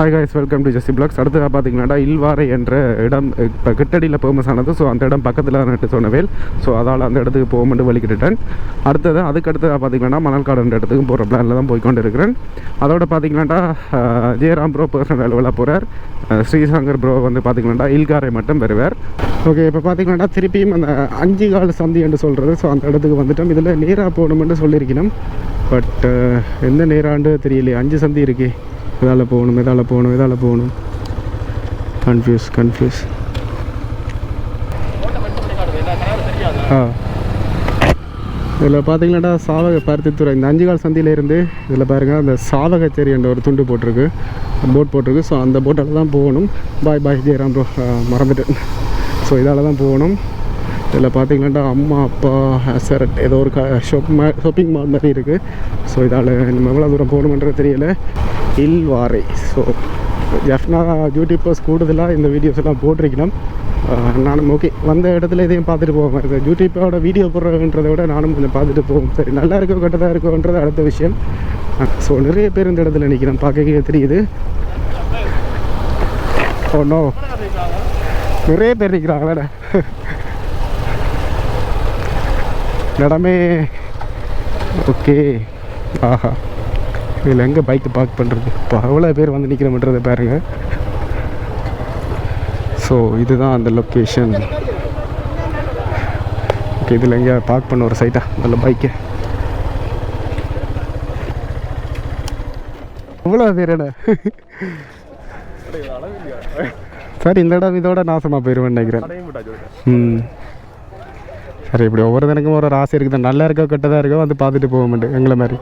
Hi guys welcome to ஜெஸ்டி blogs அடுத்ததாக பார்த்தீங்கன்னா இல்வாரை என்ற இடம் இப்போ கிட்டடியில் ஃபேமஸ் ஆனது ஸோ அந்த இடம் பக்கத்தில் நட்டு சொன்னவேல் ஸோ அதால் அந்த இடத்துக்கு போகும்போது வலிக்கிட்டுட்டேன் அடுத்தது அதுக்கு அடுத்ததாக பார்த்தீங்கன்னா மணல்காடுன்ற இடத்துக்கு போகிற பிளானில் தான் போய் கொண்டு இருக்கிறேன் அதோட பார்த்தீங்கன்னா ஜெயராம் ப்ரோ பர்சனல் அளவில் போகிறார் ஸ்ரீசங்கர் ப்ரோ வந்து பார்த்தீங்கன்னா இல்காரை மட்டும் பெறுவார் ஓகே இப்போ பார்த்தீங்கன்னா திருப்பியும் அந்த அஞ்சு கால் சந்தி என்று சொல்கிறது ஸோ அந்த இடத்துக்கு வந்துட்டோம். இதில் நேராக போகணுமென்று சொல்லியிருக்கணும். பட் எந்த நேராண்டு தெரியலையே. அஞ்சு சந்தி இருக்குது இதால் போகணும் இதால் போகணும் இதால் போகணும். கன்ஃபியூஸ் கன்ஃபியூஸ் ஆ. இதில் பார்த்தீங்கன்னாடா சாவக பருத்தித்துறை. இந்த அஞ்சு கால் சந்தியிலேருந்து இதில் பாருங்கள் அந்த சாவகச்சேரி என்ற ஒரு துண்டு போட்டிருக்கு. போட் போட்டிருக்கு. ஸோ அந்த போட்டால் தான் போகணும். பாய் பாய் ஜெயராம் ப்ரோ மறந்துட்டேன். ஸோ இதால் தான் போகணும். இதில் பார்த்தீங்கன்னா அம்மா அப்பா சார் ஏதோ ஒரு க ஷாப் மா ஷாப்பிங் மால் மாதிரி இருக்குது ஸோ இதால் நம்ம எவ்வளோ தூரம் போகணுன்றது தெரியல. இல்வாரை. ஸோ ஜெஃப்னா யூடியூப்பர்ஸ் கூடுதலாக இந்த வீடியோஸ் எல்லாம் போட்டிருக்கணும். நானும் ஓகே வந்த இடத்துல இதையும் பார்த்துட்டு போவேன் இந்த யூடியூப்போட வீடியோ போடுறதுன்றதை விட நானும் கொஞ்சம் பார்த்துட்டு போவோம். சரி நல்லா இருக்கோ கெட்டதாக இருக்கோன்றது அடுத்த விஷயம். ஸோ நிறைய பேர் இந்த இடத்துல நிற்கிறேன் பார்க்க தெரியுது. Oh, ஒன்றும் நிறைய பேர் நிற்கிறாங்களே இடமே ஓகே ஆஹா. இதில் எங்கே பைக்கு பார்க் பண்ணுறது இப்போ அவ்வளோ பேர் வந்து நிற்கிறோம்ன்றதை பாருங்கள் ஸோ இதுதான் அந்த லொக்கேஷன் ஓகே இதில் எங்கே பார்க் பண்ண ஒரு சைட்டா நல்ல பைக்கு இவ்வளோ பேர் என்ன? இந்த இடம் இதோட நாசமாக போயிடுவேன் நினைக்கிறேன். ம். சரி இப்படி ஒவ்வொரு தினக்கும் ஒரு ஆசை இருக்குது? நல்லா இருக்கோ கெட்டதாக இருக்கோ வந்து பார்த்துட்டு போக மாட்டேன் எங்களை மாதிரி.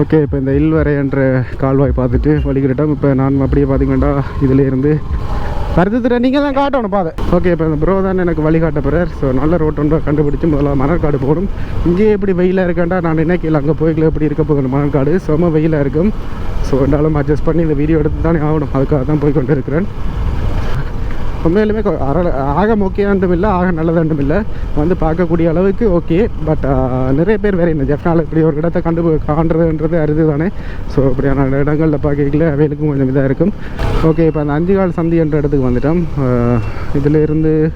ஓகே இப்போ இந்த இல்வரையன்ற கால்வாய் பார்த்துட்டு வழிகிட்டோம். இப்போ நான் அப்படியே பார்த்தீங்கன்னா இதுலேருந்து இருந்து நீங்கள் தான் காட்டணும் பாதை. ஓகே இப்போ இந்த ப்ரோ தான் எனக்கு வழிகாட்ட போகிறார் ஸோ நல்ல ரோட் ஒன்றாக கண்டுபிடிச்சி முதல்ல மணற்காடு போகணும். இங்கேயே எப்படி வெயிலாக இருக்கேன்டா? நான் நினைக்கல அங்கே போய்க்கல எப்படி இருக்க போகணும் மணற்காடு செம வெயிலாக இருக்கும். ஸோ என்னாலும் அட்ஜஸ்ட் பண்ணி இந்த வீடியோ எடுத்து தானே ஆகணும். அதுக்காக தான் போய் கொண்டு இருக்கிறேன் உண்மையிலுமே கொ- ஆக முக்கியண்டும் இல்லை ஆக நல்லதாண்டும் இல்லை. வந்து பார்க்கக்கூடிய அளவுக்கு ஓகே. பட் நிறைய பேர் வேறு என்ன ஜெஃப்னால் இப்படி ஒரு இடத்த கண்டு காண்றதுன்றது அரிது தானே ஸோ இப்படியான இடங்களில் பார்க்கல அவைகளுக்கும் கொஞ்சம் இதாக இருக்கும். ஓகே இப்போ அந்த அஞ்சு கால் சந்தி என்ற இடத்துக்கு வந்துட்டோம். இதிலிருந்து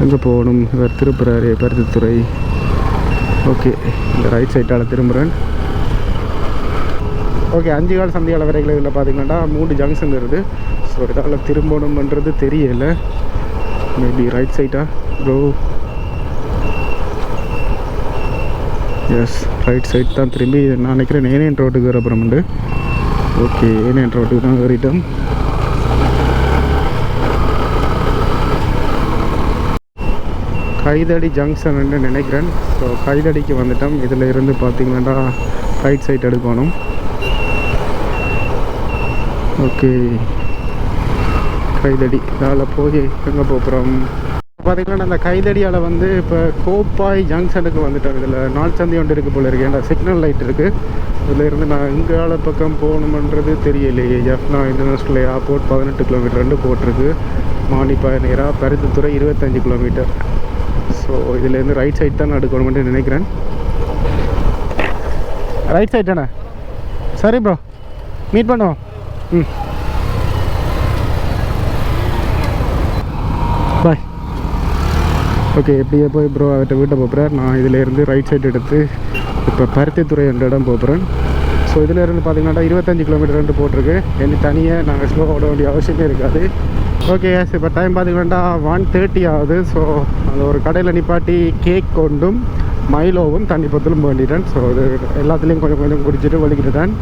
எங்கே போகணும்? இவர் திருப்புறாரு பருத்தித்துறை. ஓகே இந்த ரைட் சைட்டால் திரும்புகிறேன் ஓகே அஞ்சு கால் சந்தியால வரைகளை இதில் பார்த்தீங்கன்னா மூணு ஜங்ஷன் இருக்குது ஸோ இதால் திரும்பணும்ன்றது தெரியல. மேபி ரைட் சைட்டா ப்ரோ எஸ் ரைட் சைட் தான் திரும்பி. நான் நினைக்கிறேன் ஏனியன் ரோட்டுக்கு வர அப்புறம் உண்டு. ஓகே ஏனியன் ரோட்டுக்கு தான் ஏறிட்டோம். கைதடி ஜங்ஷன்னு நினைக்கிறேன். ஸோ கைதடிக்கு வந்துட்டோம். இதில் இருந்து பார்த்தீங்கன்னா ரைட் சைட் எடுக்கணும். ஓகே. கைதடி. இதால் போய் எங்கே போகிறோம் பார்த்தீங்கன்னா அந்த கைதடியால் வந்து இப்போ கோப்பாய் ஜங்ஷனுக்கு வந்துட்டோம் இதில் நாள் சந்தி ஒன்று இருக்குது போல இருக்கு. ஏன்னா சிக்னல் லைட் இருக்குது இதில் இருந்து நான் இங்கால பக்கம் போகணுமன்றது தெரியலையே. ஜஃப்னா இன்டர்நேஷ்னல் ஏர்போர்ட் பதினெட்டு கிலோமீட்டர் ரெண்டு போட்டிருக்கு மானிப்பாய் நேராக பருத்தித்துறை இருபத்தஞ்சு கிலோமீட்டர் ஸோ இதுலேருந்து ரைட் சைட் தான் எடுக்கணும்னு நினைக்கிறேன். ரைட் சைட் தானே? சரி ப்ரோ மீட் பண்ணுவோம். பாய் ஓகே எப்படியே போய் ப்ரோ அவர்கிட்ட வீட்டை போகிறேன் நான் இதிலேருந்து ரைட் சைடு எடுத்து இப்போ பருத்தித்துறை என்ற இடம் போகிறேன் ஸோ இதிலேருந்து பார்த்தீங்கன்னா இருபத்தஞ்சி கிலோமீட்டர் ரெண்டு போட்டிருக்கு. என்ன தனியாக நாங்கள் ஸ்லோவாக ஓட வேண்டிய அவசியமே இருக்காது. ஓகே எஸ் இப்போ டைம் பார்த்தீங்கன்னா ஒன் தேர்ட்டி ஆகுது. ஸோ அந்த ஒரு கடையில் நிப்பாட்டி கேக் கொண்டும் மைலோவும் தண்ணி பத்தலும் வேண்டிட்டேன் ஸோ இது எல்லாத்துலேயும் கொஞ்சம் கொஞ்சம் குடிச்சிட்டு வலிக்கிட்டுட்டேன்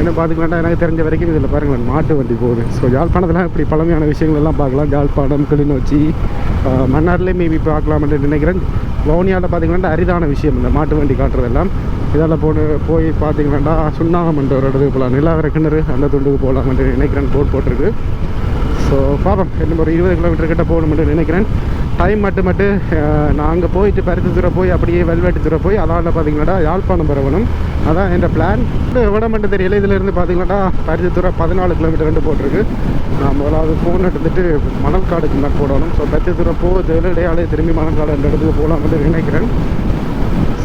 என்ன பார்த்துக்கலாம்டா எனக்கு தெரிஞ்ச வரைக்கும் இதில் பாருங்களேன் மாட்டு வண்டி போகுது. ஸோ யாழ்ப்பாணத்தில் இப்படி பழமையான விஷயங்கள் எல்லாம் பார்க்கலாம். யாழ்ப்பாணம் கிளிநொச்சி ஆஹ், மன்னார்லேயே மேபி பார்க்கலாம்னு நினைக்கிறேன். வவுனியாவில் பார்த்தீங்கன்னா அரிதான விஷயம் இந்த மாட்டு வண்டி காட்டுறதெல்லாம். இதெல்லாம் போன போய் பார்த்தீங்கன்னா சுண்ணாகமன்ற ஒரு இடத்துக்கு போகலாம். நிலாவர கிணறு அந்த துண்டுக்கு போகலாம்னு நினைக்கிறேன் போட் போட்டிருக்கு. ஸோ பார்ப்போம் இன்னும் ஒரு இருபது கிலோமீட்டர் கிட்ட போகணும்னு நினைக்கிறேன். டைம் மட்டும் மட்டும் நான் அங்கே போயிட்டு பருத்தித்துறை போய் அப்படியே வெல்வெட்டுத்துறை போய் அதால் பார்த்தீங்கன்னா யாழ்ப்பாணம் பரவணும் அதான் என் பிளான் விட மட்டும் தெரியல இதிலேருந்து பார்த்தீங்கன்னா பருத்தித்துறை பதினாலு கிலோமீட்டர் ரெண்டு போட்டிருக்கு. நான் முதலாவது ஃபோன் எடுத்துட்டு மணல்காடுக்கு தான் போடணும். ஸோ பருத்தித்துறை போகுது இடையாலே திரும்பி மணல்காடு என்ற இடத்துக்கு போகலாம்னு நினைக்கிறேன்.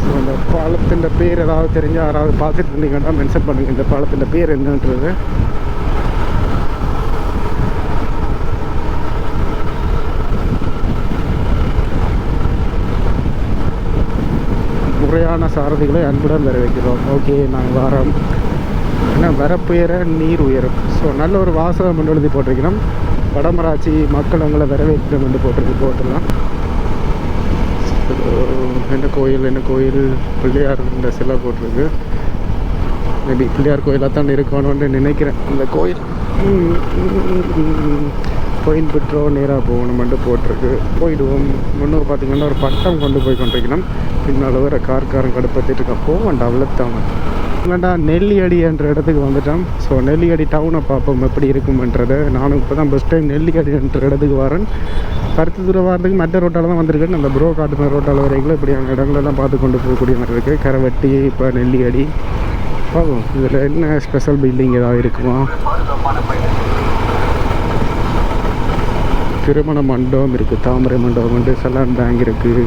ஸோ அந்த பாலத்தின் பேர் ஏதாவது தெரிஞ்சால் யாராவது பார்த்துட்டு இருந்தீங்கன்னா மென்ஷன் பண்ணுங்கள் இந்த பாலத்தின் பேர் என்னன்றது. முறையான சாரதிகளை அன்புடன் வரவேற்கிறோம் ஓகே நாங்கள் வாரம். ஏன்னா வரப்புயர நீர் உயரும். ஸோ நல்ல ஒரு வாசகம் என்று எழுதி போட்டிருக்கிறோம் வடமராட்சி மக்கள் உங்களை வரவேற்கிறோம் என்று போட்டிருக்கு போட்டுடலாம் என்ன கோயில் என்ன கோயில்? பிள்ளையார் இந்த சிலை போட்டிருக்கு. மேபி பிள்ளையார் கோயிலாக தான் இருக்கணும்னு நினைக்கிறேன். இந்த கோயில். கோயில் பெற்றோ நேராக போகணுமென்று போட்டிருக்கு. போயிடுவோம். முன்னூறு பார்த்தீங்கன்னா ஒரு பட்டம் கொண்டு போய் கொண்டிருக்கணும். பின்னால் வர கார்காரன் கடுப்பத்திட்டு இருக்கேன். போவேன்டா அவ்வளோத்தான் வேண்டா நெல்லியடி என்ற இடத்துக்கு வந்துட்டோம் ஸோ நெல்லியடி டவுனை பார்ப்போம் எப்படி இருக்கும்ன்றதை. நானும் இப்போ தான் ஃபஸ்ட் டைம் நெல்லியடி என்ற இடத்துக்கு வரேன். கருத்து தூரம் வரதுக்கு மற்ற ரோட்டால் தான் வந்திருக்கேன். அந்த ப்ரோ காட்டுன ரோட்டால் வரைக்கும் இப்படியான இடங்களெல்லாம் பார்த்து கொண்டு போகக்கூடிய மாதிரி இருக்குது கரவட்டி இப்போ நெல்லியடி. பார்ப்போம் இதில் என்ன ஸ்பெஷல் பில்டிங் ஏதாவது இருக்குமா? திருமண மண்டபம் இருக்குது தாமரை மண்டபம் உண்டு செலான் பேங்க் இருக்குது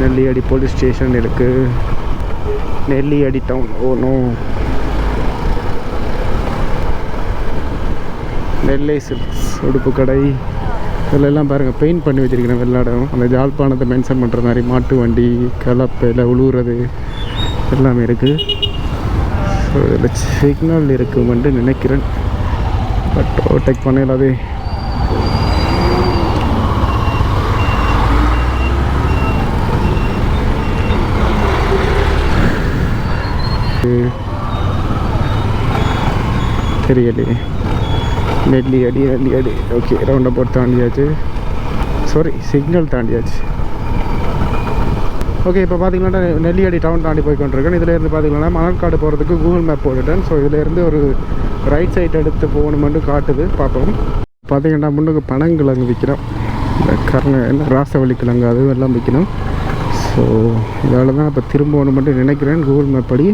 நெல்லியடி போலீஸ் ஸ்டேஷன் இருக்குது நெல்லியடி டவுன் ஓனும் நெல்லை சில்க்ஸ் உடுப்பு கடை இதிலெல்லாம் பாருங்கள் பெயிண்ட் பண்ணி வச்சிருக்கிறேன் வெள்ளாடம் அந்த ஜாழ்ப்பாணத்தை மென்ஷன் பண்ணுற மாதிரி மாட்டு வண்டி கலப்பையில் உழுவுறது எல்லாமே இருக்குது ஸோ இதில் சிக்னல் இருக்குமென்று நினைக்கிறேன். பட் ஓவர்டேக் பண்ணலாதே தெரியலையே. நெல்லி அடி Nelliady. Okay roundabout தாண்டியாச்சு. சாரி சிக்னல் தாண்டியாச்சு. ஓகே இப்போ பார்த்தீங்கன்னா நெல்லியடி டவுன் தாண்டி போய் கொண்டிருக்கேன். இதிலேருந்து பார்த்தீங்கன்னா மணற்காடு போகிறதுக்கு கூகுள் மேப் போட்டுட்டேன். ஸோ இதிலேருந்து ஒரு ரைட் சைட் எடுத்து போகணுமென்று காட்டுது. பார்ப்போம் பார்த்தீங்கன்னா முன்னுக்கு பனங்கிழங்கு விற்கிறோம். இந்த கருணை என்ன ராசவள்ளி கிழங்கு அதுவும் எல்லாம் விற்கணும் ஸோ இதால் தான் இப்போ திரும்பணுமென்று நினைக்கிறேன். கூகுள் மேப் படி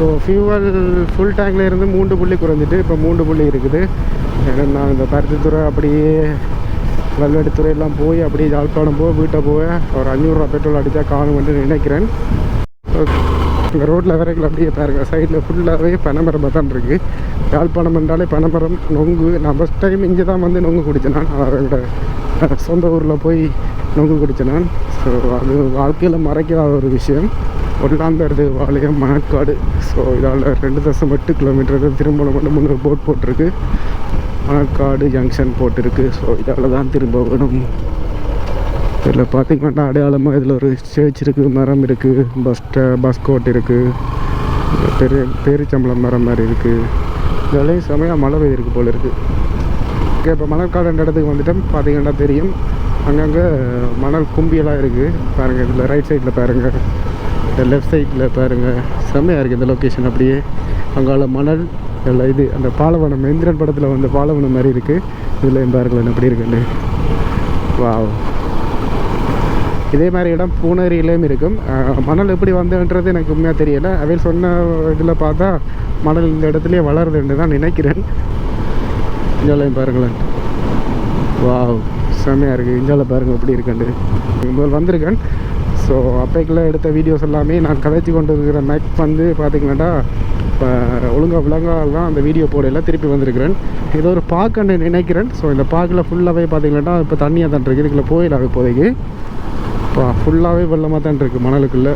ஸோ ஃபியூவல் ஃபுல் டேங்கில் இருந்து மூன்று புள்ளி குறைஞ்சிட்டு இப்போ மூன்று புள்ளி இருக்குது. ஏன்னா நான் இந்த பருத்தித்துறை அப்படியே வெள்ளடித்துறை எல்லாம் போய் அப்படியே யாழ்ப்பாணம் போய் வீட்டை போய் ஒரு அஞ்சூறுரூவா பெட்ரோல் அடித்தா வந்து நினைக்கிறேன். இங்கே ரோட்டில் வரைக்கும் அப்படியே பாருங்கள் சைடில் ஃபுல்லாகவே பனைமரமாக தான் இருக்குது யாழ்ப்பாணம் என்றாலே பனைமரம் நொங்கு. நான் ஃபஸ்ட் டைம் இங்கே தான் வந்து நொங்கு குடித்தேன் நான் அவரோட சொந்த ஊரில் போய் நொங்கு குடித்தேன் நான். ஸோ அது வாழ்க்கையில் மறைக்காத ஒரு விஷயம். ஒல்லாந்தருது வாளையம் மணக்காடு. ஸோ இதால் ரெண்டு தசம் எட்டு கிலோமீட்டருக்கு திரும்ப மட்டும் முன்னே போட் போட்டிருக்கு. மணக்காடு ஜங்ஷன் போட்டிருக்கு. ஸோ இதால் தான் திரும்ப வேணும். இதில் பார்த்தீங்கன்னா அடையாளமாக இதில் ஒரு சேர்ச் இருக்குது மரம் இருக்குது பஸ் பஸ் கோட் இருக்குது பெரிய பேரிச்சம்பளம் மரம் மாதிரி இருக்குது இதெல்லாம் செமையாக மழை பெய்திருக்கு போல் இருக்குது ஓகே இப்போ மணக்காடுன்ற இடத்துக்கு வந்துட்டோம். பார்த்தீங்கன்னா தெரியும். அங்கங்கே மணல் கும்பியெல்லாம் இருக்குது பாருங்கள் இதில் ரைட் சைடில் பாருங்கள் இந்த லெஃப்ட் சைடில் பாருங்கள் செம்மையாக இருக்குது இந்த லொக்கேஷன் அப்படியே. அங்கால மணல் எல்லாம் இது அந்த பாலவனம் இந்திரன் படத்தில் வந்த பாலவனம் மாதிரி இருக்குது இதில் பாருங்களேன் எப்படி இருக்குன்னு. வாவ் இதே மாதிரி இடம் பூனேரியிலையும் இருக்கும். மணல் எப்படி வந்ததுன்றது எனக்கு உண்மையாக தெரியலை. அவையில் சொன்ன இதில் பார்த்தா மணல் இந்த இடத்துலையே வளருதுன்னு தான் நினைக்கிறேன். இஞ்சாலையும் பாருங்களேன். வாவ் செம்மையாக இருக்குது இஞ்சால பாருங்கள் எப்படி இருக்குன்னு. முதல் வந்திருக்கேன். ஸோ அப்பைக்கெல்லாம் எடுத்த வீடியோஸ் எல்லாமே நான் கதைச்சி கொண்டு இருக்கிற மேக் வந்து பார்த்தீங்கன்னா இப்போ ஒழுங்காக விலங்கால் தான் அந்த வீடியோ போடையில் திருப்பி வந்திருக்கிறேன். இது ஒரு பார்க்குன்னு நினைக்கிறேன். ஸோ இந்த பார்க்கில் ஃபுல்லாகவே பார்த்தீங்கன்னா இப்போ தண்ணியாக தான் இருக்குது இதுக்குள்ளே போயிடாது இப்போதைக்கு. இப்போ ஃபுல்லாகவே வெள்ளமாக தான் இருக்குது மணலுக்குள்ளே.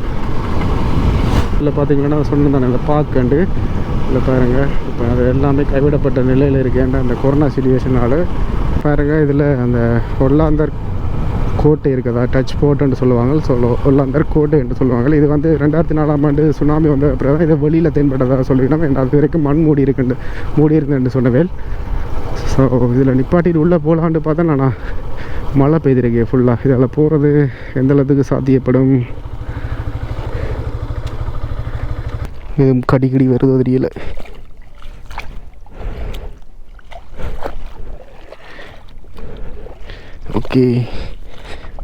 இல்லை பார்த்தீங்கன்னா சொன்னது இந்த பார்க்கண்டு இல்லை பாருங்கள் இப்போ அது எல்லாமே கைவிடப்பட்ட நிலையில் இருக்கேன்டா அந்த கொரோனா சுச்சுவேஷனால் பாருங்கள் இதில் அந்த ஒல்லாந்தர் கோட்டை இருக்கதா? டச் போட்டுன்னு சொல்லுவாங்க. ஸோ ஒல்லாந்தர் கோட்டை என்று சொல்லுவாங்க. இது வந்து ரெண்டாயிரத்தி நாலாம் ஆண்டு சுனாமி வந்த அப்புறம் தான் வெளியில் தென்பட்டதாக சொல்லிவிட்டோம் அது வரைக்கும் மண் மூடி இருக்குண்டு மூடி இருக்குன்னு சொன்னவேல். ஸோ இதில் நிப்பாட்டிட்டு உள்ளே போகலான்னு பார்த்தா நான் மழை பெய்திருக்கேன் ஃபுல்லாக இதில் போகிறது எந்த அளவுக்கு சாத்தியப்படும்? இது கடிக்கடி வருதோ தெரியல. ஓகே.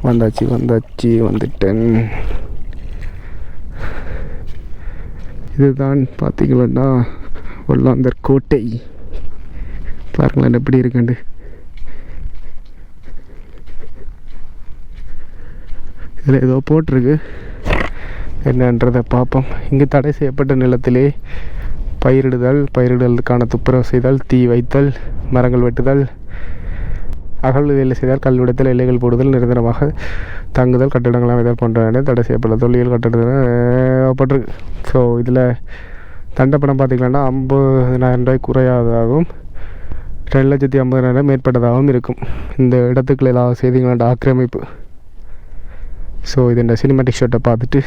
வந்தாச்சு வந்தாச்சு வந்துட்டேன். இதுதான் பார்த்தீங்களா ஒல்லாந்தர் கோட்டை. பாருங்களேன் எப்படி இருக்குண்டு இதில் ஏதோ போட்டிருக்கு. என்னன்றதை பார்ப்போம். இங்கு தடை செய்யப்பட்ட நிலத்திலே பயிரிடுதல் பயிரிடுதலுக்கான துப்புரவு செய்தல் தீ வைத்தல் மரங்கள் வெட்டுதல் அகழ்வு வேலை செய்தால் கல்விடத்தில் எல்லைகள் போடுதல் நிரந்தரமாக தங்குதல் கட்டிடங்கள் அமைதல் போன்ற தடை செய்யப்பட்ட தொல்லியல் கட்டிடத்தில் ஸோ இதில் தண்டப்படம் பார்த்திங்கன்னா ஐம்பதினாயிரம் ரூபாய் குறையாததாகவும் ரெண்டு லட்சத்தி ஐம்பதாயிரம் மேற்பட்டதாகவும் இருக்கும். இந்த இடத்துக்குள்ள எல்லா செய்திகளோட ஆக்கிரமிப்பு. ஸோ இது இந்த சினிமாட்டிக் ஷோட்டை பார்த்துட்டு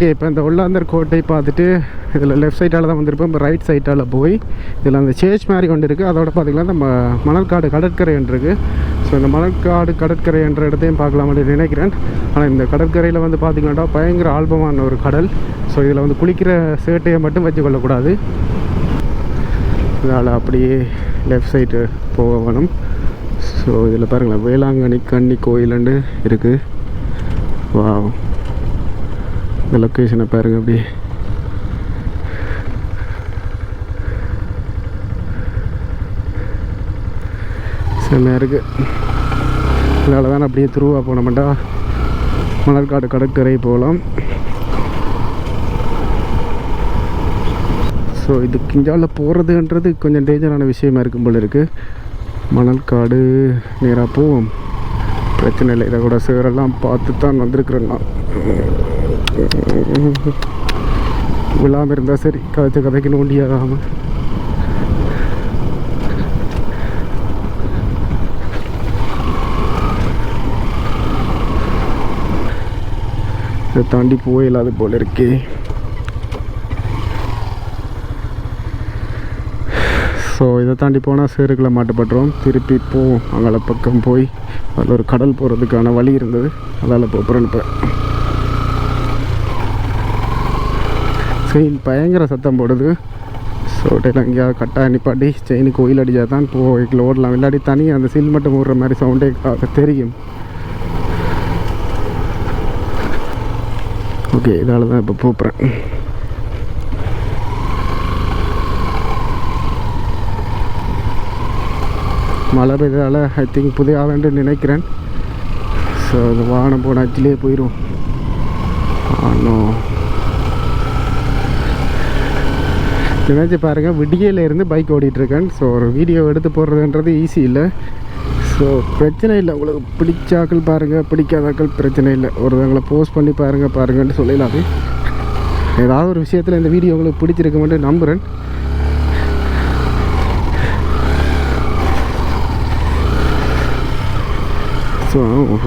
ஓகே இப்போ இந்த உள்ளாந்தர் கோட்டை பார்த்துட்டு இதில் லெஃப்ட் சைட்டால் தான் வந்திருப்போம். இப்போ ரைட் சைட்டால் போய் இதில் அந்த சேச் மாதிரி கொண்டு இருக்குது அதோட பார்த்திங்கன்னா நம்ம மணல்காடு கடற்கரை இருக்குது ஸோ இந்த மணற்காடு கடற்கரை என்ற இடத்தையும் பார்க்கலாம்னு நினைக்கிறேன். ஆனால் இந்த கடற்கரையில் வந்து பார்த்திங்கன்னா பயங்கர ஆல்பமான ஒரு கடல். ஸோ இதில் வந்து குளிக்கிற சேட்டையை மட்டும் வச்சுக்கொள்ளக்கூடாது. இதனால் அப்படியே லெஃப்ட் சைடு போக வேணும். ஸோ இதில் பாருங்களேன் வேளாங்கண்ணி கன்னி கோயிலுன்னு இருக்குது வா இந்த லொக்கேஷனை பாருங்க அப்படியே. செம்மையாக இருக்குது இதனால தான் அப்படியே திருவா போனோம்டா மணற்காடு கடற்கரை போகலாம். ஸோ இது கிஞ்சாவில் போகிறதுன்றது கொஞ்சம் டேஞ்சரான விஷயமா இருக்கும் போல இருக்குது மணல்காடு நேராக போவோம். பிரச்சனை இல்லை இதை கூட சேரெல்லாம் பார்த்து தான் வந்திருக்கிறேன் நான். விழாமல் இருந்தால் சரி கதைச்ச கதைக்கு நோண்டியாகாமல் இதை தாண்டி போயிடாது போல இருக்கே. ஸோ இதை தாண்டி போனால் சேருக்களை மாட்டுப்பட்டுரும் திருப்பி போ அங்கே பக்கம் போய். அதில் ஒரு கடல் போகிறதுக்கான வழி இருந்தது. அதால் போகிறேன் இப்போ செயின் பயங்கர சத்தம் போடுது. ஸோ இடையில எங்கேயாவது கட்டாக நிப்பாட்டி செயின் கோயில் அடித்தா தான் போய்க்கில் ஓடலாம். விளையாடி தனியாக அந்த சில் மட்டும் ஓடுற மாதிரி சவுண்டே தெரியும். ஓகே இதால் தான் இப்போ போகிறேன் மழை பெய்ததால் ஐ திங்க் புதையாவேன்னு நினைக்கிறேன். ஸோ அது வாகனம் போன அச்சிலே போயிடும் ஆனோ oh, நினச்சி பாருங்கள் விடியலேருந்து பைக் ஓடிட்டுருக்கேன். ஸோ ஒரு வீடியோ எடுத்து போடுறதுன்றது ஈஸி இல்லை. ஸோ பிரச்சனை இல்லை. உங்களுக்கு பிடிச்சாக்கள் பாருங்கள் பிடிக்காதாக்கள் பிரச்சனை இல்லை. ஒருத்தவங்களை போஸ்ட் பண்ணி பாருங்கள் பாருங்கன்ட்டு சொல்லலாம் ஏதாவது ஒரு விஷயத்தில் இந்த வீடியோ உங்களுக்கு பிடிச்சிருக்க மட்டும் நம்புகிறேன் ஸோ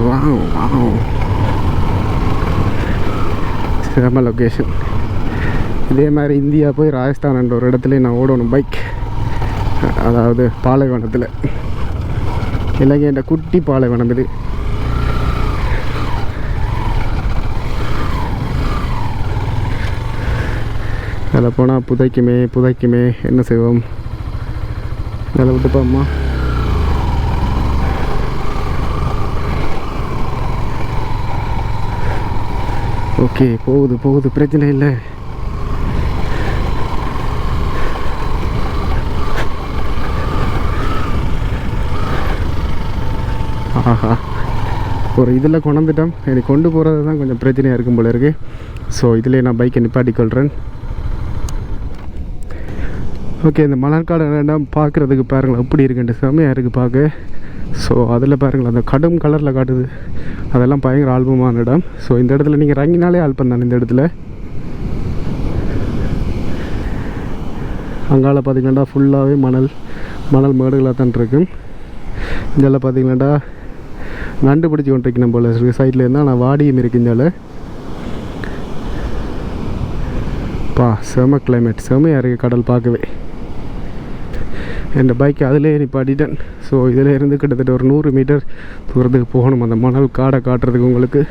வாவ் வாவ் செம்ம லொக்கேஷன் இதே மாதிரி இந்தியா போய் ராஜஸ்தான் என்ற ஒரு இடத்துல நான் ஓடணும் பைக் அதாவது பாலைவனத்தில். இலங்கை என்ற குட்டி பாலைவனம் இது. அதில் போனால் புதைக்குமே புதைக்குமே என்ன செய்வோம்? அதில் விட்டுப்பாம்மா ஓகே போகுது போகுது பிரச்சனை இல்லை. ஆஹா. ஒரு இதில் கொண்டுட்டோம் எனக்கு கொண்டு போகிறது தான் கொஞ்சம் பிரச்சனையாக இருக்கும் போல இருக்குது ஸோ இதில் நான் பைக்கை நிப்பாட்டி கொள்கிறேன் ஓகே இந்த மணற்காடு இடம் பார்க்குறதுக்கு பாருங்களேன் எப்படி இருக்குன்ட்டு. செம்மையாக இருக்குது பார்க்க. ஸோ அதில் பாருங்கள் அந்த கடும் கலரில் காட்டுது. அதெல்லாம் பயங்கர ஆல்பமான இடம். ஸோ இந்த இடத்துல நீங்கள் இறங்கினாலே ஆல்பம் தான் இந்த இடத்துல. அங்கால பார்த்திங்கன்னா ஃபுல்லாகவே மணல் மணல் மேடுகளாக தான் இருக்கும் இதில் பார்த்தீங்கன்னாடா நண்டு பிடிச்சி கொண்டிருக்கணும் போல இருக்கு. சைடில் இருந்தால் நான் வாடியும் இருக்கு இந்தால பா செம கிளைமேட் செமையாக இருக்குது கடல் பார்க்கவே. என் பைக்கை அதிலே நிப்பாட்டிட்டேன். ஸோ இதில் இருந்து கிட்டத்தட்ட ஒரு நூறு மீட்டர் தூரத்துக்கு போகணும். அந்த மணல் காடை காட்டுறதுக்கு உங்களுக்கு.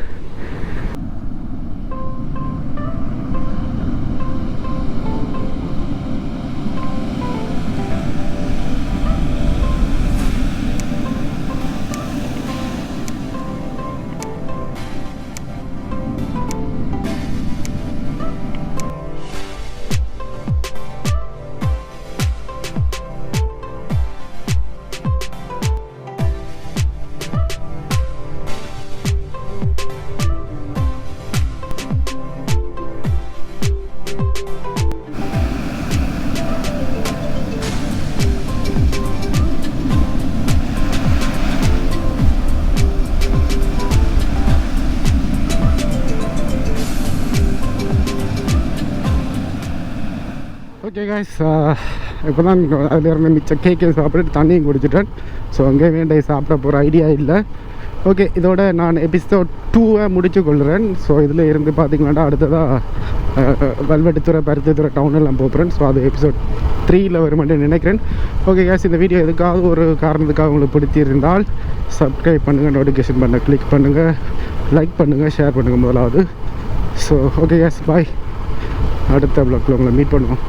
காய்ஸ் uh, இப்போ தான் அதுலேருந்து மிச்ச கேக்கே சாப்பிட்டு தண்ணியும் குடிச்சிட்டேன். ஸோ அங்கே வேண்டிய சாப்பிட போகிற ஐடியா இல்லை. ஓகே இதோட நான் எபிசோட் டூவை முடிச்சு கொள்கிறேன் ஸோ இதில் இருந்து பார்த்தீங்கன்னா அடுத்ததாக வல்வெட்டுத்துறை பருத்தித்துறை டவுனெல்லாம் போகிறேன் ஸோ அது எபிசோட் த்ரீயில் வருமென்று நினைக்கிறேன். ஓகே கேஸ் இந்த வீடியோ எதுக்காவது ஒரு காரணத்துக்காக உங்களுக்கு பிடித்திருந்தால் சப்ஸ்கிரைப் பண்ணுங்கள் நோட்டிஃபிகேஷன் பண்ணுங்கள் கிளிக் பண்ணுங்கள் லைக் பண்ணுங்கள் ஷேர் பண்ணுங்கள் முதலாவது. ஸோ ஓகே கேஸ் பாய் அடுத்த ப்ளாக்ல உங்களை மீட் பண்ணுவோம்.